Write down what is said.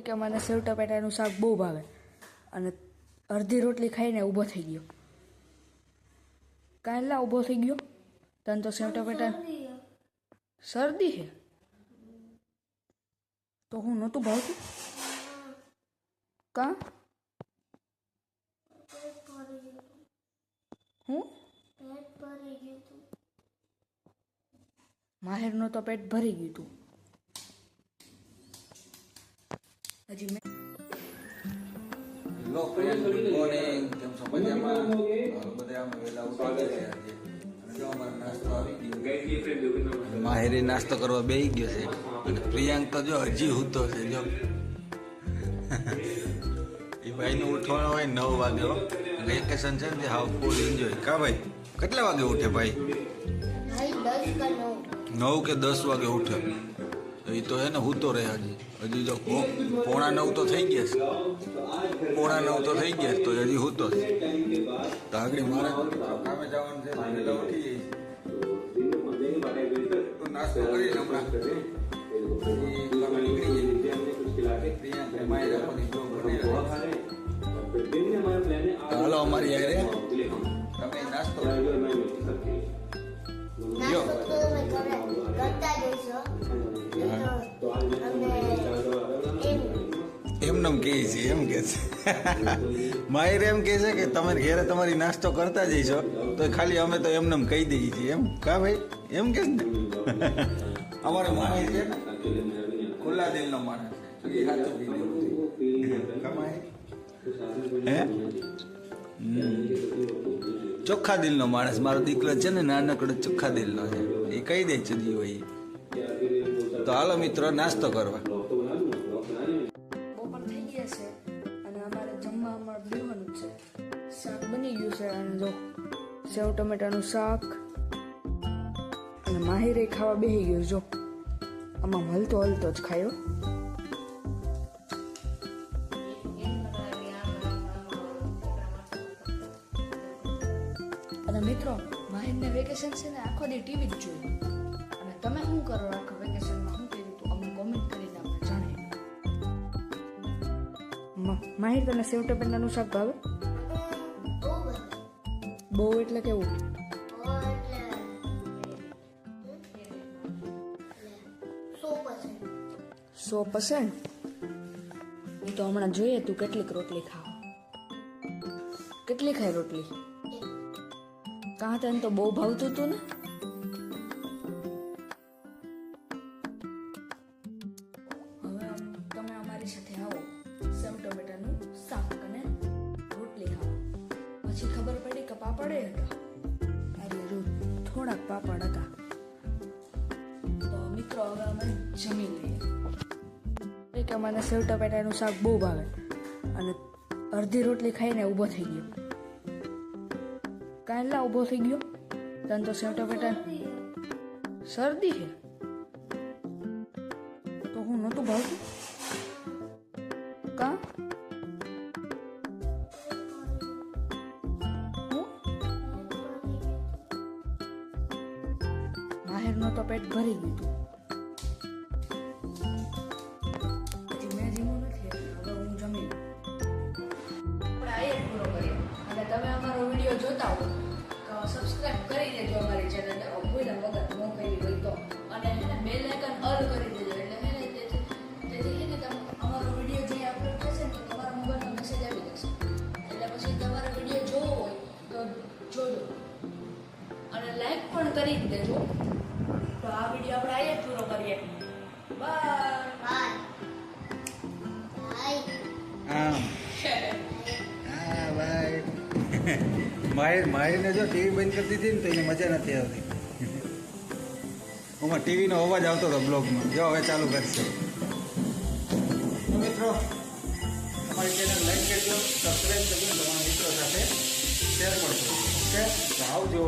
કે મને સેવ ટમેટાનું શાક બહુ ભાવે. અને અડધી રોટલી ખાઈને ઊભો થઈ ગયો. કાંઈ ઊભો થઈ ગયો? તને તો સેવ ટમેટા શરદી છે તો હું નહોતું ભાવતું? કા? હું? માહેરનું તો પેટ ભરી ગયું હતું હજી મેં હેલો ફ્રેન્ડ ગુડ મોર્નિંગ કેમ છો? મજામાં? બધા આમ વહેલા ઉઠી ગયા છે જો અમારો નાસ્તો આવી ગયો. માહેરી નાસ્તો કરવા બેસી ગયો છે. અને પ્રિયાંક તો જો હજી હુતો છે જો. એ ભાઈનું ઉઠવાનું હોય નવ વાગે વેકેશન છે ને હાવ ફૂલ એન્જોય કા ભાઈ? કેટલા વાગે ઉઠે ભાઈ? નવ કે દસ વાગે ઉઠે. એ તો હે ને હૂતો રહે હજી હજી જો પો- પોણા નવ તો થઈ ગયા છે પોણા નવ તો થઈ ગયા છે તો હજી હૂતો છે તો આગળ મારે કામે જવાનું છે તો વહેલા ઉઠી જઈશ તો નાસ્તો કરી હમણાં પછી કામે નીકળી જઈએ પ્રિયાંક ને માયરા પણ ઈ blog બનાવી રહ્યા છે. તો હાલો અમારી હારે તમે નાસ્તો કરો. એમનેમ કહે છે, એમ કે છે. માયર એમ કહે છે કે તમે ઘેરે તમારી નાસ્તો કરતા જઈશો તો ખાલી અમે તો એમનેમ કહી દઈએ છીએ. એમ? કા ભાઈ? એમ કે ને? અમારો માણસ છે ખુલ્લા દિલનો માણસ છે. કા માહિર? હે? ચોખ્ખા દિલનો માણસ. મારો દીકરો છે ને, નાનકડો ચોખ્ખા દિલનો છે. એ કહી દે છે હોય તો હાલો મિત્રો, નાસ્તો કરવા. બપોર થઈ ગયા છે અને અમારે જમવા અમારે બેવાનું છે. શાક બની ગયું છે અને જો સેવ ટમેટાનું શાક અને માહિરે ખાવા બેસી ગયું જો આમાં હલતો હલતો જ ખાયો. અને મિત્રો, માહિરને વેકેશન છે ને આખો દી ટીવી જ જોયું. અને તમે શું કરો આખો વેકેશનમાં મ- માહિર તને સેવ ટમેટાનું શાક ભાવે? બહુ એટલે કેવું? સો પર્સન્ટ તો હમણાં જોઈએ તું કેટલીક રોટલી ખાવ. કેટલી ખાય રોટલી? કાં તને તો બહુ ભાવતું હતું ને? શાક અને રોટલી ખાવા. પછી ખબર પડી કે પાપડે હતા. અરે રોજ થોડાક પાપડ હતા. તો મિત્રો હવે અમે જમી લઈએ. કે મને સેવ ટમેટાનું શાક બહુ ભાવે. અને અડધી રોટલી ખાઈને ઊભો થઈ ગયો. કાંઈ ઊભો થઈ ગયો? તને તો સેવ ટમેટા શરદી છે. તો હું નહોતું ભાવતું? કા? માહેરનો તો પેટ ભરી ગયું. મેં નથી હું જમી આપણે આ પૂરો કરીએ. અને તમે અમારો વીડિયો જોતા હો તો સબસ્ક્રાઇબ કરી દેજો અમારી ચેનલને કોઈના વગર ન કરી હોય તો. અને એને બેલ આઇકન ઓલ કરી દેજો. એટલે હે ને, તેથી હે ને, તમે અમારો વીડિયો જે અપલોડ થશે ને, તો તમારા મેસેજ આવી જશે. એટલે પછી તમારે વીડિયો જોવો હોય તો જોજો. અને લાઈક પણ કરી દેજો. તો આ વીડિયો આપણે અહીંયા પૂરો કરીએ. જો ટીવી બંધ કરી દીધી ને તો એને મજા નથી આવતી. ઓમાં ટીવીનો અવાજ આવતો હતો બ્લોગમાં. જો, હવે ચાલુ કરશે. મિત્રો, અમારી ચેનલ મિત્રો સાથે આવજો.